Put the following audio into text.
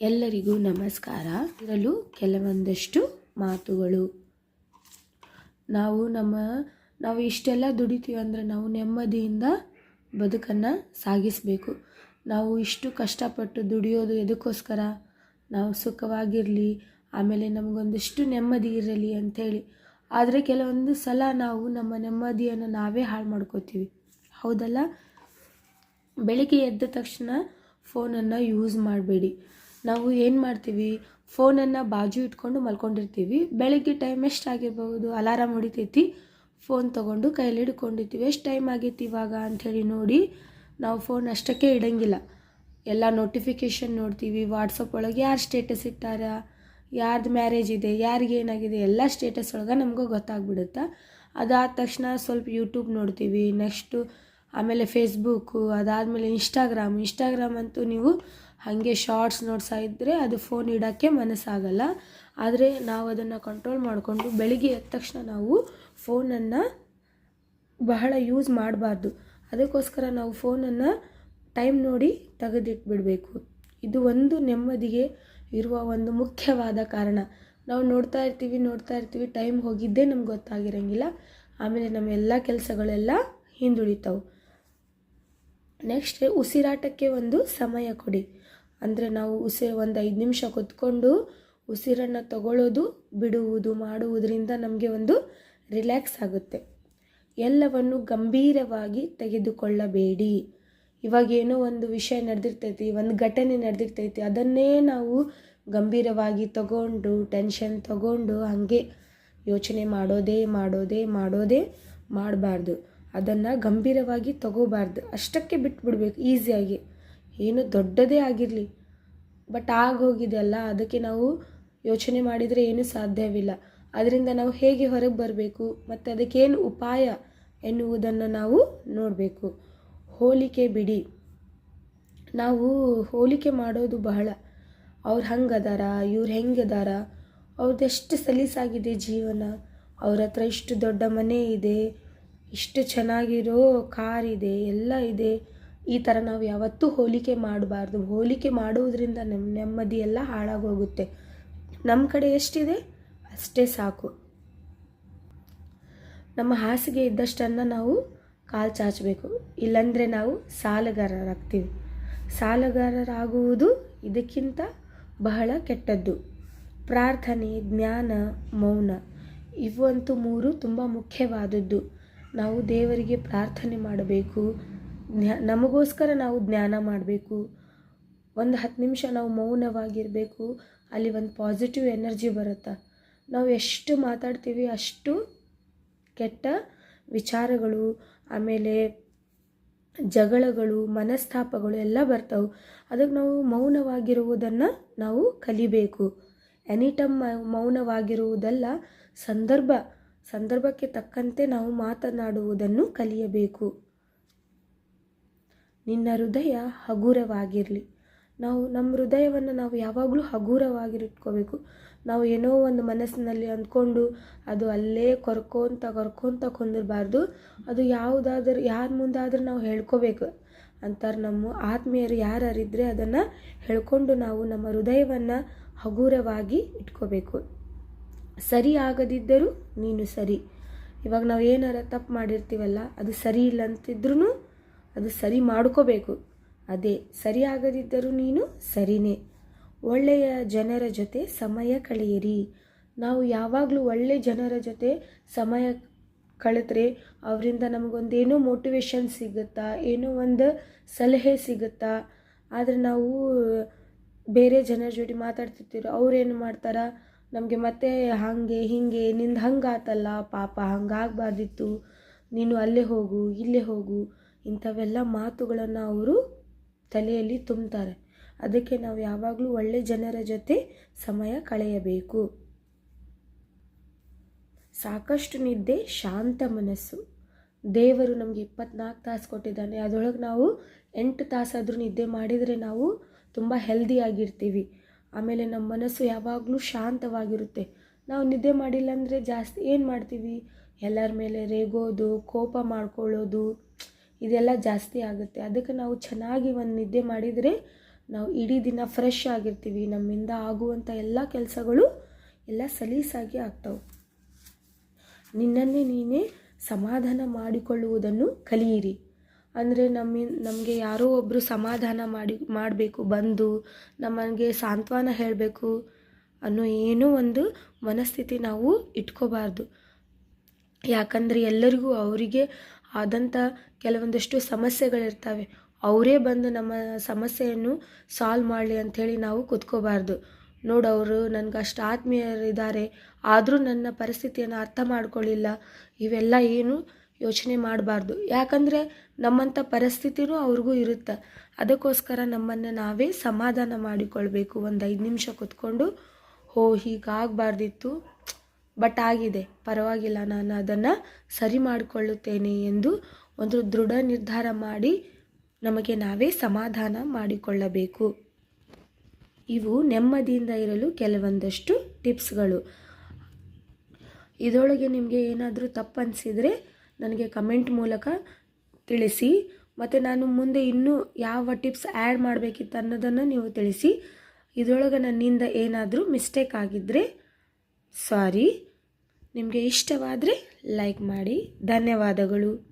ಎಲ್ಲರಿಗೂ ನಮಸ್ಕಾರ. ಇರಲು ಕೆಲವೊಂದಷ್ಟು ಮಾತುಗಳು. ನಾವು ನಮ್ಮ, ನಾವು ಇಷ್ಟೆಲ್ಲ ದುಡಿತೀವಿ ಅಂದರೆ ನಾವು ನೆಮ್ಮದಿಯಿಂದ ಬದುಕನ್ನು ಸಾಗಿಸಬೇಕು. ನಾವು ಇಷ್ಟು ಕಷ್ಟಪಟ್ಟು ದುಡಿಯೋದು ಎದಕ್ಕೋಸ್ಕರ? ನಾವು ಸುಖವಾಗಿರಲಿ, ಆಮೇಲೆ ನಮಗೊಂದಿಷ್ಟು ನೆಮ್ಮದಿ ಇರಲಿ ಅಂಥೇಳಿ. ಆದರೆ ಕೆಲವೊಂದು ಸಲ ನಾವು ನಮ್ಮ ನೆಮ್ಮದಿಯನ್ನು ನಾವೇ ಹಾಳು ಮಾಡ್ಕೋತೀವಿ. ಹೌದಲ್ಲ? ಬೆಳಿಗ್ಗೆ ಎದ್ದ ತಕ್ಷಣ ಫೋನನ್ನು ಯೂಸ್ ಮಾಡಬೇಡಿ. ನಾವು ಏನು ಮಾಡ್ತೀವಿ? ಫೋನನ್ನು ಬಾಜು ಇಟ್ಕೊಂಡು ಮಲ್ಕೊಂಡಿರ್ತೀವಿ. ಬೆಳಗ್ಗೆ ಟೈಮ್ ಎಷ್ಟಾಗಿರ್ಬೋದು ಅಲಾರಾಮ್ ಹೊಡಿತೈತಿ? ಫೋನ್ ತೊಗೊಂಡು ಕೈಯಲ್ಲಿ ಹಿಡ್ಕೊಂಡಿರ್ತೀವಿ. ಎಷ್ಟು ಟೈಮ್ ಆಗೈತಿ ಇವಾಗ ಅಂಥೇಳಿ ನೋಡಿ ನಾವು ಫೋನ್ ಅಷ್ಟಕ್ಕೆ ಇಡಂಗಿಲ್ಲ. ಎಲ್ಲ ನೋಟಿಫಿಕೇಷನ್ ನೋಡ್ತೀವಿ. ವಾಟ್ಸಪ್ ಒಳಗೆ ಯಾರು ಸ್ಟೇಟಸ್ ಇಟ್ಟಾರ? ಯಾರ್ದು ಮ್ಯಾರೇಜ್ ಇದೆ? ಯಾರಿಗೆ ಏನಾಗಿದೆ? ಎಲ್ಲ ಸ್ಟೇಟಸ್ ಒಳಗೆ ನಮಗೂ ಗೊತ್ತಾಗ್ಬಿಡುತ್ತೆ? ಅದಾದ ತಕ್ಷಣ ಸ್ವಲ್ಪ ಯೂಟ್ಯೂಬ್ ನೋಡ್ತೀವಿ. ನೆಕ್ಸ್ಟು ಆಮೇಲೆ ಫೇಸ್ಬುಕ್ಕು ಅದಾದಮೇಲೆ ಇನ್ಸ್ಟಾಗ್ರಾಮ್ ಇನ್ಸ್ಟಾಗ್ರಾಮ್ ಅಂತೂ ನೀವು ಹಾಗೆ ಶಾರ್ಟ್ಸ್ ನೋಡ್ತಾ ಇದ್ದರೆ ಅದು ಫೋನ್ ಇಡೋಕ್ಕೆ ಮನಸ್ಸಾಗಲ್ಲ. ಆದರೆ ನಾವು ಅದನ್ನು ಕಂಟ್ರೋಲ್ ಮಾಡಿಕೊಂಡು ಬೆಳಿಗ್ಗೆ ಎದ್ದ ತಕ್ಷಣ ನಾವು ಫೋನನ್ನು ಬಹಳ ಯೂಸ್ ಮಾಡಬಾರ್ದು. ಅದಕ್ಕೋಸ್ಕರ ನಾವು ಫೋನನ್ನು ಟೈಮ್ ನೋಡಿ ತೆಗೆದಿಟ್ಬಿಡಬೇಕು. ಇದು ಒಂದು ನೆಮ್ಮದಿಗೆ ಇರುವ ಒಂದು ಮುಖ್ಯವಾದ ಕಾರಣ. ನಾವು ನೋಡ್ತಾ ಇರ್ತೀವಿ ನೋಡ್ತಾ ಇರ್ತೀವಿ ಟೈಮ್ ಹೋಗಿದ್ದೇ ನಮ್ಗೆ ಗೊತ್ತಾಗಿರಂಗಿಲ್ಲ. ಆಮೇಲೆ ನಮ್ಮ ಎಲ್ಲ ಕೆಲಸಗಳೆಲ್ಲ ಹಿಂದುಳಿತಾವೆ. ನೆಕ್ಸ್ಟ್ ಉಸಿರಾಟಕ್ಕೆ ಒಂದು ಸಮಯ ಕೊಡಿ. ಅಂದರೆ ನಾವು ಉಸಿ ಒಂದು ಐದು ನಿಮಿಷ ಕೂತ್ಕೊಂಡು ಉಸಿರನ್ನು ತಗೊಳ್ಳೋದು ಬಿಡುವುದು, ಮಾಡುವುದರಿಂದ ನಮಗೆ ಒಂದು ರಿಲ್ಯಾಕ್ಸ್ ಆಗುತ್ತೆ. ಎಲ್ಲವನ್ನು ಗಂಭೀರವಾಗಿ ತೆಗೆದುಕೊಳ್ಳಬೇಡಿ. ಇವಾಗ ಏನೋ ಒಂದು ವಿಷಯ ನಡೆದಿರ್ತೈತಿ, ಒಂದು ಘಟನೆ ನಡೆದಿರ್ತೈತಿ, ಅದನ್ನೇ ನಾವು ಗಂಭೀರವಾಗಿ ತಗೊಂಡು ಟೆನ್ಷನ್ ತಗೊಂಡು ಹಾಗೆ ಯೋಚನೆ ಮಾಡೋದೇ ಮಾಡೋದೇ ಮಾಡೋದೇ ಮಾಡಬಾರ್ದು. ಅದನ್ನು ಗಂಭೀರವಾಗಿ ತಗೋಬಾರ್ದು. ಅಷ್ಟಕ್ಕೆ ಬಿಟ್ಬಿಡ್ಬೇಕು ಈಸಿಯಾಗಿ ಏನು ದೊಡ್ಡದೇ ಆಗಿರಲಿ. ಬಟ್ ಆಗೋಗಿದೆ ಅಲ್ಲ ಅದಕ್ಕೆ ನಾವು ಯೋಚನೆ ಮಾಡಿದರೆ ಏನೂ ಸಾಧ್ಯವಿಲ್ಲ. ಅದರಿಂದ ನಾವು ಹೇಗೆ ಹೊರಗೆ ಬರಬೇಕು, ಮತ್ತು ಅದಕ್ಕೇನು ಉಪಾಯ ಎನ್ನುವುದನ್ನು ನಾವು ನೋಡಬೇಕು. ಹೋಲಿಕೆ ಬಿಡಿ. ನಾವು ಹೋಲಿಕೆ ಮಾಡೋದು ಬಹಳ. ಅವ್ರು ಹಂಗದಾರ, ಇವ್ರು ಹೆಂಗದಾರ ಅವ್ರದ್ದೆಷ್ಟು ಸಲೀಸಾಗಿದೆ ಜೀವನ, ಅವ್ರ ಹತ್ರ ಇಷ್ಟು ದೊಡ್ಡ ಮನೆ ಇದೆ, ಇಷ್ಟು ಚೆನ್ನಾಗಿರೋ ಕಾರ್ ಇದೆ, ಎಲ್ಲ ಇದೆ. ಈ ಥರ ನಾವು ಯಾವತ್ತೂ ಹೋಲಿಕೆ ಮಾಡಬಾರ್ದು. ಹೋಲಿಕೆ ಮಾಡುವುದರಿಂದ ನಮ್ಮ ನೆಮ್ಮದಿ ಎಲ್ಲ ಹಾಳಾಗೋಗುತ್ತೆ. ನಮ್ಮ ಕಡೆ ಎಷ್ಟಿದೆ? ಅಷ್ಟೇ ಸಾಕು. ನಮ್ಮ ಹಾಸಿಗೆ ಇದ್ದಷ್ಟನ್ನು ನಾವು ಕಾಲು ಚಾಚಬೇಕು. ಇಲ್ಲಂದರೆ ನಾವು ಸಾಲಗಾರರಾಗ್ತೀವಿ. ಸಾಲಗಾರರಾಗುವುದು ಇದಕ್ಕಿಂತ ಬಹಳ ಕೆಟ್ಟದ್ದು. ಪ್ರಾರ್ಥನೆ, ಜ್ಞಾನ, ಮೌನ ಇವಂತೂ ಮೂರು ತುಂಬ ಮುಖ್ಯವಾದದ್ದು. ನಾವು ದೇವರಿಗೆ ಪ್ರಾರ್ಥನೆ ಮಾಡಬೇಕು. ನಮಗೋಸ್ಕರ ನಾವು ಜ್ಞಾನ ಮಾಡಬೇಕು. ಒಂದು ಹತ್ತು ನಿಮಿಷ ನಾವು ಮೌನವಾಗಿರಬೇಕು. ಅಲ್ಲಿ ಒಂದು ಪಾಸಿಟಿವ್ ಎನರ್ಜಿ ಬರುತ್ತೆ. ನಾವು ಎಷ್ಟು ಮಾತಾಡ್ತೀವಿ ಅಷ್ಟು ಕೆಟ್ಟ ವಿಚಾರಗಳು, ಆಮೇಲೆ ಜಗಳಗಳು, ಮನಸ್ತಾಪಗಳು ಎಲ್ಲ ಬರ್ತವೆ. ಅದಕ್ಕೆ ನಾವು ಮೌನವಾಗಿರುವುದನ್ನು ನಾವು ಕಲಿಬೇಕು. ಎನಿ ಟೈಮ್ ಮೌನವಾಗಿರುವುದಲ್ಲ, ಸಂದರ್ಭ, ಸಂದರ್ಭಕ್ಕೆ ತಕ್ಕಂತೆ ನಾವು ಮಾತನಾಡುವುದನ್ನು ಕಲಿಯಬೇಕು. ನಿನ್ನ ಹೃದಯ ಹಗುರವಾಗಿರಲಿ. ನಾವು ನಮ್ಮ ಹೃದಯವನ್ನು ನಾವು ಯಾವಾಗಲೂ ಹಗುರವಾಗಿಟ್ಕೋಬೇಕು ನಾವು ಏನೋ ಒಂದು ಮನಸ್ಸಿನಲ್ಲಿ ಅಂದ್ಕೊಂಡು ಅದು ಅಲ್ಲೇ ಕೊರ್ಕೊಂತ ಕೊರ್ಕೊಂತ ಕುಂದಿರಬಾರ್ದು. ಅದು ಯಾವುದಾದ್ರೂ ಯಾರ ಮುಂದಾದ್ರೂ ನಾವು ಹೇಳ್ಕೋಬೇಕು. ಅಂತಾರೆ ನಮ್ಮ ಆತ್ಮೀಯರು ಯಾರಿದ್ದರೆ ಅದನ್ನು ಹೇಳ್ಕೊಂಡು ನಾವು ನಮ್ಮ ಹೃದಯವನ್ನು ಹಗುರವಾಗಿ ಇಟ್ಕೋಬೇಕು. ಸರಿ ಆಗದಿದ್ದರೂ ನೀನು ಸರಿ. ಇವಾಗ ನಾವು ಏನಾರ ತಪ್ಪು ಮಾಡಿರ್ತೀವಲ್ಲ, ಅದು ಸರಿ ಇಲ್ಲ ಅಂತಿದ್ರೂ ಅದು ಸರಿ ಮಾಡ್ಕೋಬೇಕು. ಅದೇ ಸರಿ ಆಗದಿದ್ದರೂ ನೀನು ಸರಿನೇ. ಒಳ್ಳೆಯ ಜನರ ಜೊತೆ ಸಮಯ ಕಳೆಯಿರಿ. ನಾವು ಯಾವಾಗಲೂ ಒಳ್ಳೆಯ ಜನರ ಜೊತೆ ಸಮಯ ಕಳೆದ್ರೆ ಅವರಿಂದ ನಮಗೊಂದೇನೋ ಮೋಟಿವೇಶನ್ ಸಿಗುತ್ತಾ, ಏನೋ ಒಂದು ಸಲಹೆ ಸಿಗುತ್ತಾ. ಆದರೆ ನಾವು ಬೇರೆ ಜನರ ಜೊತೆ ಮಾತಾಡ್ತಿರ್ತೀರೋ ಅವ್ರೇನು ಮಾಡ್ತಾರೆ? ನಮಗೆ ಮತ್ತೆ ಹಾಗೆ, ಹೀಗೆ, ನಿಂದು ಹಂಗಾತಲ್ಲ, ಪಾಪ ಹಂಗಾಗಬಾರ್ದಿತ್ತು. ನೀನು ಅಲ್ಲೇ ಹೋಗು, ಇಲ್ಲೇ ಹೋಗು. ಇಂಥವೆಲ್ಲ ಮಾತುಗಳನ್ನು ಅವರು ತಲೆಯಲ್ಲಿ ತುಂಬ್ತಾರೆ. ಅದಕ್ಕೆ ನಾವು ಯಾವಾಗಲೂ ಒಳ್ಳೆ ಜನರ ಜೊತೆ ಸಮಯ ಕಳೆಯಬೇಕು. ಸಾಕಷ್ಟು ನಿದ್ದೆ, ಶಾಂತ ಮನಸ್ಸು. ದೇವರು ನಮಗೆ ಇಪ್ಪತ್ನಾಲ್ಕು ತಾಸು ಕೊಟ್ಟಿದ್ದಾನೆ. ಅದರೊಳಗೆ ನಾವು ಎಂಟು ತಾಸಾದರೂ ನಿದ್ದೆ ಮಾಡಿದರೆ ನಾವು ತುಂಬ ಹೆಲ್ದಿಯಾಗಿರ್ತೀವಿ ಆಮೇಲೆ ನಮ್ಮ ಮನಸ್ಸು ಯಾವಾಗಲೂ ಶಾಂತವಾಗಿರುತ್ತೆ. ನಾವು ನಿದ್ದೆ ಮಾಡಿಲ್ಲ ಅಂದರೆ ಜಾಸ್ತಿ ಏನು ಮಾಡ್ತೀವಿ? ಎಲ್ಲರ ಮೇಲೆ ರೇಗೋದು, ಕೋಪ ಮಾಡ್ಕೊಳ್ಳೋದು. ಇದೆಲ್ಲ ಜಾಸ್ತಿ ಆಗುತ್ತೆ. ಅದಕ್ಕೆ ನಾವು ಚೆನ್ನಾಗಿ ಒಂದು ನಿದ್ದೆ ಮಾಡಿದರೆ ನಾವು ಇಡೀ ದಿನ ಫ್ರೆಶ್ ಆಗಿರ್ತೀವಿ. ನಮ್ಮಿಂದ ಆಗುವಂಥ ಎಲ್ಲ ಕೆಲಸಗಳು ಎಲ್ಲ ಸಲೀಸಾಗಿ ಆಗ್ತವೆ. ನಿನ್ನನ್ನೇ ನೀನೇ ಸಮಾಧಾನ ಮಾಡಿಕೊಳ್ಳುವುದನ್ನು ಕಲಿಯಿರಿ. ಅಂದರೆ ನಮ್ಮ, ನಮಗೆ ಯಾರೋ ಒಬ್ಬರು ಸಮಾಧಾನ ಮಾಡಿ, ಮಾಡಬೇಕು, ಬಂದು ನಮಗೆ ಸಾಂತ್ವನ ಹೇಳಬೇಕು ಅನ್ನೋ ಏನೋ ಒಂದು ಮನಸ್ಥಿತಿ ನಾವು ಇಟ್ಕೋಬಾರ್ದು. ಯಾಕಂದರೆ ಎಲ್ಲರಿಗೂ ಅವರಿಗೆ ಆದಂಥ ಕೆಲವೊಂದಷ್ಟು ಸಮಸ್ಯೆಗಳಿರ್ತವೆ. ಅವರೇ ಬಂದು ನಮ್ಮ ಸಮಸ್ಯೆಯನ್ನು ಸಾಲ್ವ್ ಮಾಡಲಿ ಅಂಥೇಳಿ ನಾವು ಕೂತ್ಕೋಬಾರ್ದು. ನೋಡು ಅವರು ನನಗೆ ಅಷ್ಟು ಆತ್ಮೀಯರಿದ್ದಾರೆ, ಆದರೂ ನನ್ನ ಪರಿಸ್ಥಿತಿಯನ್ನು ಅರ್ಥ ಮಾಡ್ಕೊಳ್ಳಿಲ್ಲ ಇವೆಲ್ಲ ಏನು ಯೋಚನೆ ಮಾಡಬಾರ್ದು. ಯಾಕಂದರೆ ನಮ್ಮಂಥ ಪರಿಸ್ಥಿತಿನೂ ಅವ್ರಿಗೂ ಇರುತ್ತೆ. ಅದಕ್ಕೋಸ್ಕರ ನಮ್ಮನ್ನು ನಾವೇ ಸಮಾಧಾನ ಮಾಡಿಕೊಳ್ಬೇಕು. ಒಂದು ಐದು ನಿಮಿಷ ಕೂತ್ಕೊಂಡು, ಹೋ, ಹೀಗಾಗಬಾರ್ದಿತ್ತು. ಬಟ್ ಆಗಿದೆ. ಪರವಾಗಿಲ್ಲ, ನಾನು ಅದನ್ನು ಸರಿ ಮಾಡಿಕೊಳ್ಳುತ್ತೇನೆ ಎಂದು ಒಂದು ದೃಢ ನಿರ್ಧಾರ ಮಾಡಿ ನಮಗೆ ನಾವೇ ಸಮಾಧಾನ ಮಾಡಿಕೊಳ್ಳಬೇಕು. ಇವು ನೆಮ್ಮದಿಯಿಂದ ಇರಲು ಕೆಲವೊಂದಷ್ಟು ಟಿಪ್ಸ್ಗಳು. ಇದರೊಳಗೆ ನಿಮಗೆ ಏನಾದರೂ ತಪ್ಪು ಅನಿಸಿದರೆ ನನಗೆ ಕಮೆಂಟ್ ಮೂಲಕ ತಿಳಿಸಿ, ಮತ್ತು ನಾನು ಮುಂದೆ ಇನ್ನೂ ಯಾವ ಟಿಪ್ಸ್ ಆ್ಯಡ್ ಮಾಡಬೇಕಿತ್ತು ಅನ್ನೋದನ್ನು ನೀವು ತಿಳಿಸಿ, ಇದರೊಳಗೆ ನನ್ನಿಂದ ಏನಾದರೂ ಮಿಸ್ಟೇಕ್ ಆಗಿದ್ದರೆ ಸಾರಿ. ನಿಮಗೆ ಇಷ್ಟವಾದರೆ ಲೈಕ್ ಮಾಡಿ. ಧನ್ಯವಾದಗಳು.